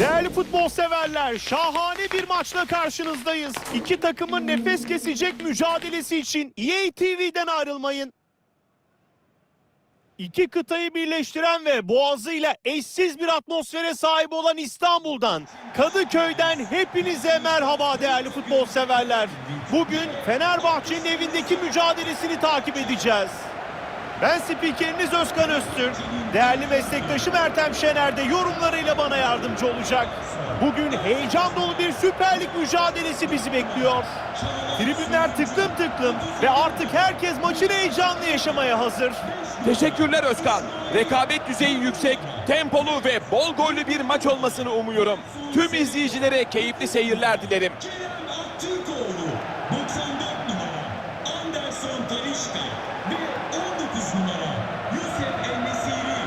Değerli futbol severler, şahane bir maçla karşınızdayız. İki takımın nefes kesecek mücadelesi için EA TV'den ayrılmayın. İki kıtayı birleştiren ve boğazıyla eşsiz bir atmosfere sahip olan İstanbul'dan, Kadıköy'den hepinize merhaba değerli futbol severler. Bugün Fenerbahçe'nin evindeki mücadelesini takip edeceğiz. Ben spikeriniz Özkan Öztürk. Değerli meslektaşım Ertem Şener de yorumlarıyla bana yardımcı olacak. Bugün heyecan dolu bir Süper Lig mücadelesi bizi bekliyor. Tribünler tıklım tıklım ve artık herkes maçın heyecanlı yaşamaya hazır. Teşekkürler Özkan. Rekabet düzeyi yüksek, tempolu ve bol gollü bir maç olmasını umuyorum. Tüm izleyicilere keyifli seyirler dilerim. Kerem Aktürkoğlu 94 numara Anderson Talişka ve 19 numara Yusuf Ennesiri.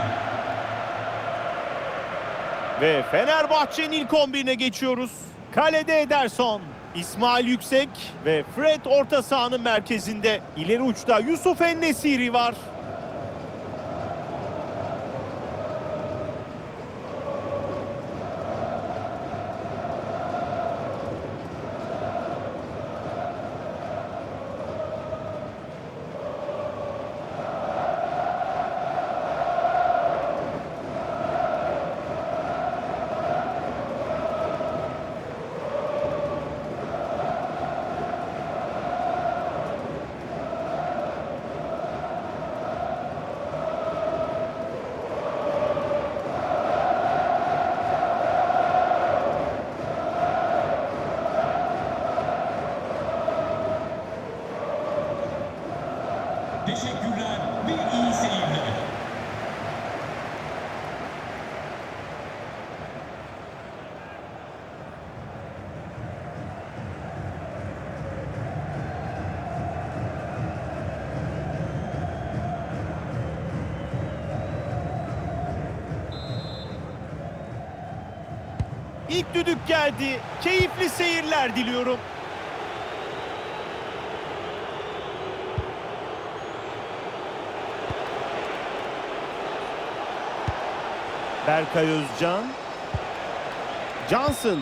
Ve Fenerbahçe'nin ilk 11'ine geçiyoruz. Kalede Ederson, İsmail Yüksek ve Fred orta sahanın merkezinde. İleri uçta Yusuf Ennesiri var. İlk düdük geldi. Keyifli seyirler diliyorum. Berkay Özcan. Johnson.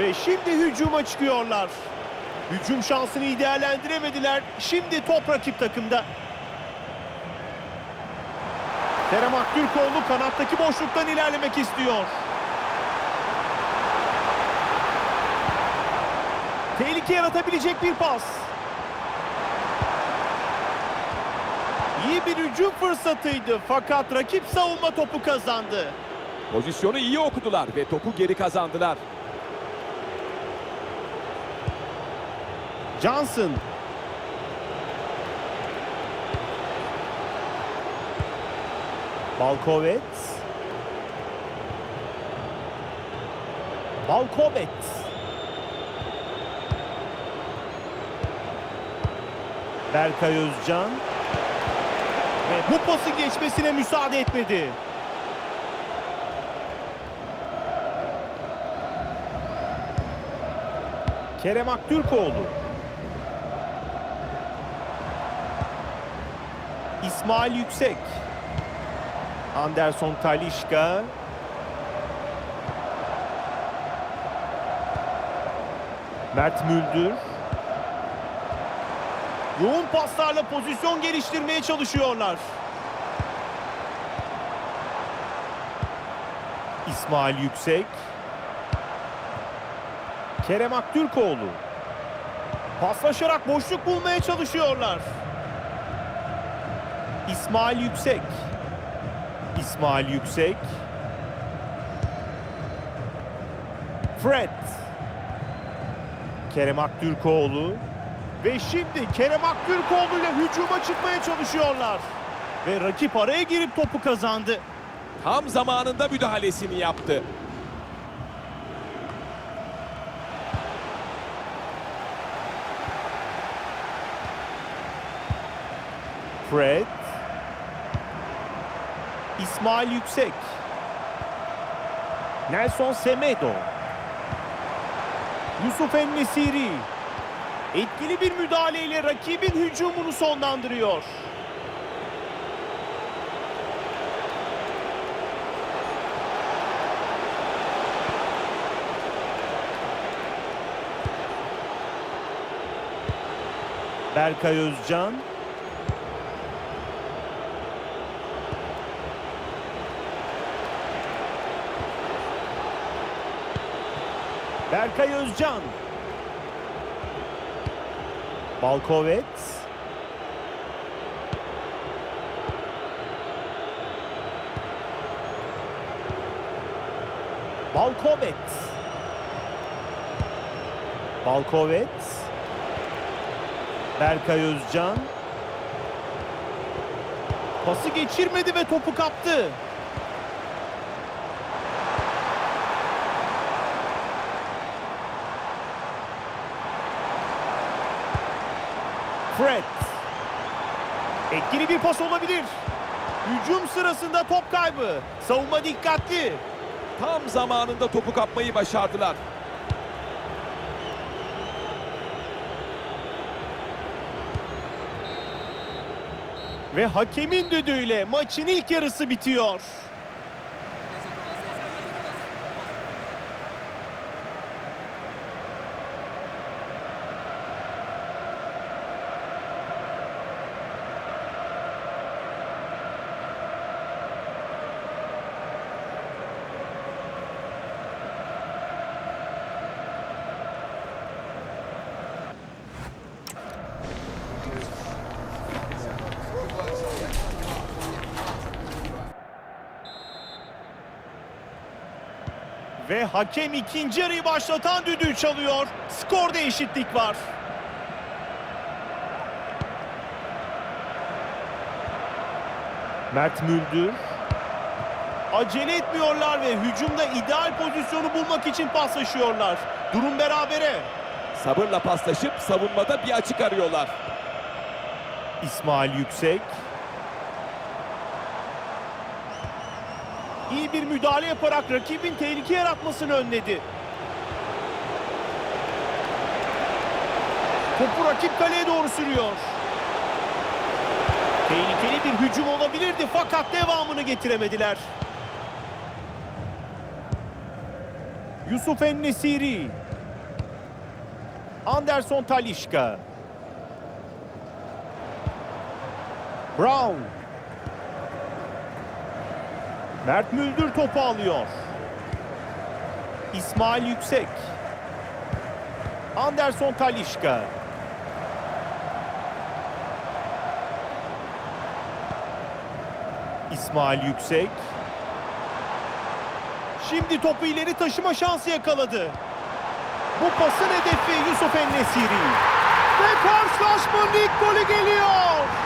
Ve şimdi hücuma çıkıyorlar. Hücum şansını iyi değerlendiremediler. Şimdi top rakip takımda. Kerem Aktürkoğlu kanattaki boşluktan ilerlemek istiyor. Tehlike yaratabilecek bir pas. İyi bir hücum fırsatıydı fakat rakip savunma topu kazandı. Pozisyonu iyi okudular ve topu geri kazandılar. Johnson. Balkovet. Balkovet. Berkay Özcan. Ve bu pasın geçmesine müsaade etmedi. Kerem Aktürkoğlu. İsmail Yüksek. Anderson Talişka. Mert Müldür. Yoğun paslarla pozisyon geliştirmeye çalışıyorlar. İsmail Yüksek. Kerem Aktürkoğlu. Paslaşarak boşluk bulmaya çalışıyorlar. İsmail Yüksek. İsmail Yüksek. Fred. Kerem Aktürkoğlu. Ve şimdi Kerem Aktürkoğlu ile hücuma çıkmaya çalışıyorlar. Ve rakip araya girip topu kazandı. Tam zamanında müdahalesini yaptı. Fred. İsmail Yüksek. Nelson Semedo. Yusuf Ennesiri. Etkili bir müdahaleyle rakibin hücumunu sonlandırıyor. Berkay Özcan. Berkay Özcan. Balkovet. Balkovet. Balkovet. Berkay Özcan. Pası geçirmedi ve topu kaptı. Fred. Etkili bir pas olabilir. Hücum sırasında top kaybı. Savunma dikkatli. Tam zamanında topu kapmayı başardılar. Ve hakemin düdüğüyle maçın ilk yarısı bitiyor. Ve hakem ikinci yarıyı başlatan düdüğü çalıyor. Skorda eşitlik var. Mert Müldür. Acele etmiyorlar ve hücumda ideal pozisyonu bulmak için paslaşıyorlar. Durum berabere. Sabırla paslaşıp savunmada bir açık arıyorlar. İsmail Yüksek. İyi bir müdahale yaparak rakibin tehlike yaratmasını önledi. Topu rakip kaleye doğru sürüyor. Tehlikeli bir hücum olabilirdi fakat devamını getiremediler. Yusuf Ennesiri. Anderson Talişka. Brown. Mert Müldür topu alıyor. İsmail Yüksek. Anderson Talişka. İsmail Yüksek. Şimdi topu ileri taşıma şansı yakaladı. Bu pasın hedefi Yusuf Ennesiri. Ve karşılaşmanın ilk golü geliyor.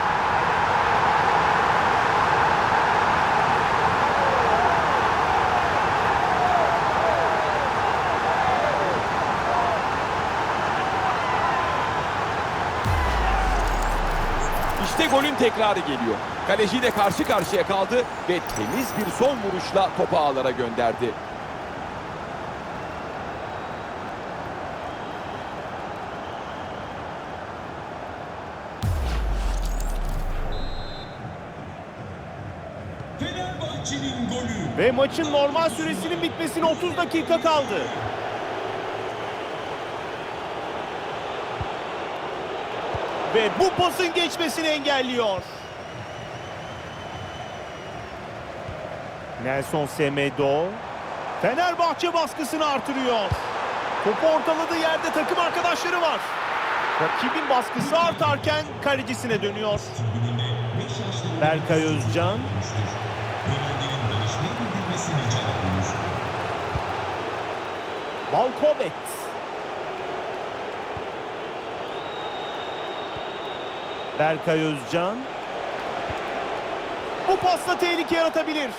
İşte golün tekrarı geliyor. Kaleci de karşı karşıya kaldı ve temiz bir son vuruşla topu ağlara gönderdi. Fenerbahçe'nin golü. Ve maçın normal süresinin bitmesine 30 dakika kaldı. Ve bu pasın geçmesini engelliyor. Nelson Semedo Fenerbahçe baskısını artırıyor. Topu ortaladığı yerde takım arkadaşları var. Rakibin baskısı artarken kalecisine dönüyor. Berkay Özcan Fenerlerin Berkay Özcan. Bu pasla tehlike yaratabilir.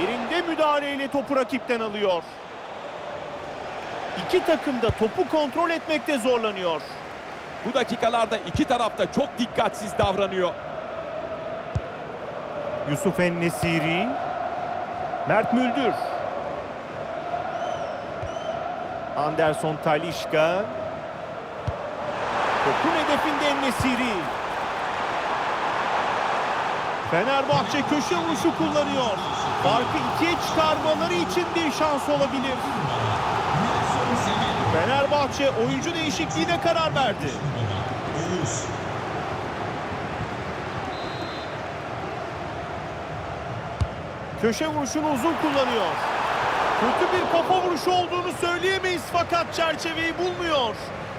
Yerinde müdahaleyle topu rakipten alıyor. İki takım da topu kontrol etmekte zorlanıyor. Bu dakikalarda iki taraf da çok dikkatsiz davranıyor. Yusuf Ennesiri. Mert Müldür. Anderson Talişka. Topun hedefinde Nesiri. Fenerbahçe köşe vuruşu kullanıyor. Farkı ikiye çıkarmaları için bir şans olabilir. Fenerbahçe oyuncu değişikliğine karar verdi. Köşe vuruşunu uzun kullanıyor. Kötü bir kafa vuruşu olduğunu söyleyemeyiz fakat çerçeveyi bulmuyor.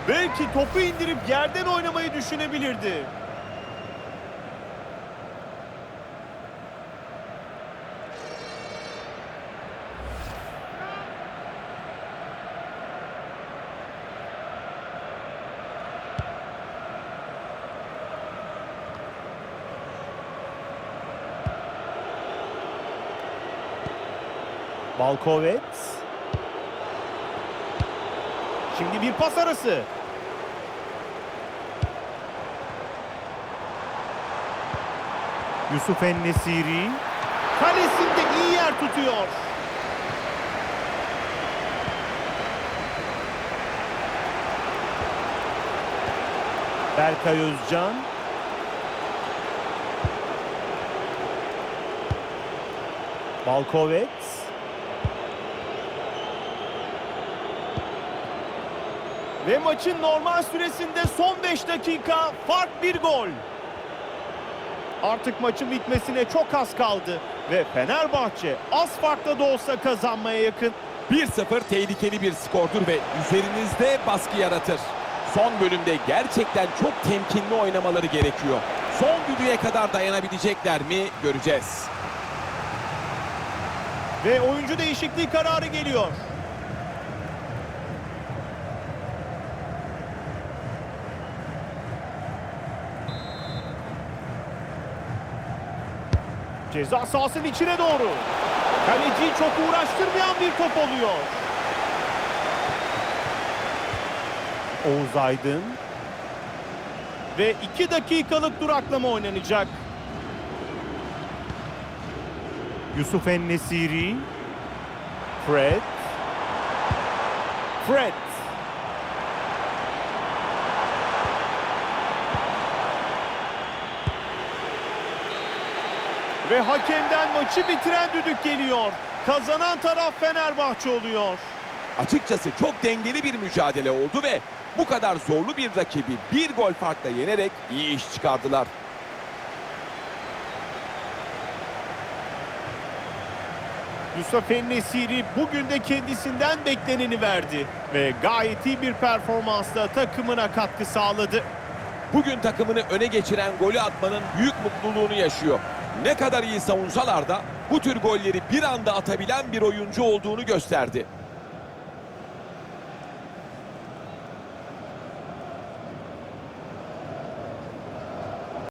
Belki topu indirip yerden oynamayı düşünebilirdi. Balkovet. Şimdi bir pas arası. Yusuf Ennesiri kalesinde iyi yer tutuyor. Berkay Özcan. Balkovet. Ve maçın normal süresinde son 5 dakika fark bir gol. Artık maçın bitmesine çok az kaldı ve Fenerbahçe az farkla da olsa kazanmaya yakın. 1-0 tehlikeli bir skordur ve üzerinizde baskı yaratır. Son bölümde gerçekten çok temkinli oynamaları gerekiyor. Son düdüğe kadar dayanabilecekler mi göreceğiz. Ve oyuncu değişikliği kararı geliyor. Ceza sahasının içine doğru. Kaleciyi çok uğraştırmayan bir top oluyor. Oğuz Aydın. Ve 2 dakikalık duraklama oynanacak. Yusuf Ennesiri. Fred. Fred. Ve hakemden maçı bitiren düdük geliyor. Kazanan taraf Fenerbahçe oluyor. Açıkçası çok dengeli bir mücadele oldu ve bu kadar zorlu bir rakibi bir gol farkla yenerek iyi iş çıkardılar. Yusuf Ennesiri bugün de kendisinden bekleneni verdi. Ve gayet iyi bir performansla takımına katkı sağladı. Bugün takımını öne geçiren golü atmanın büyük mutluluğunu yaşıyor. Ne kadar iyi savunsalar da bu tür golleri bir anda atabilen bir oyuncu olduğunu gösterdi.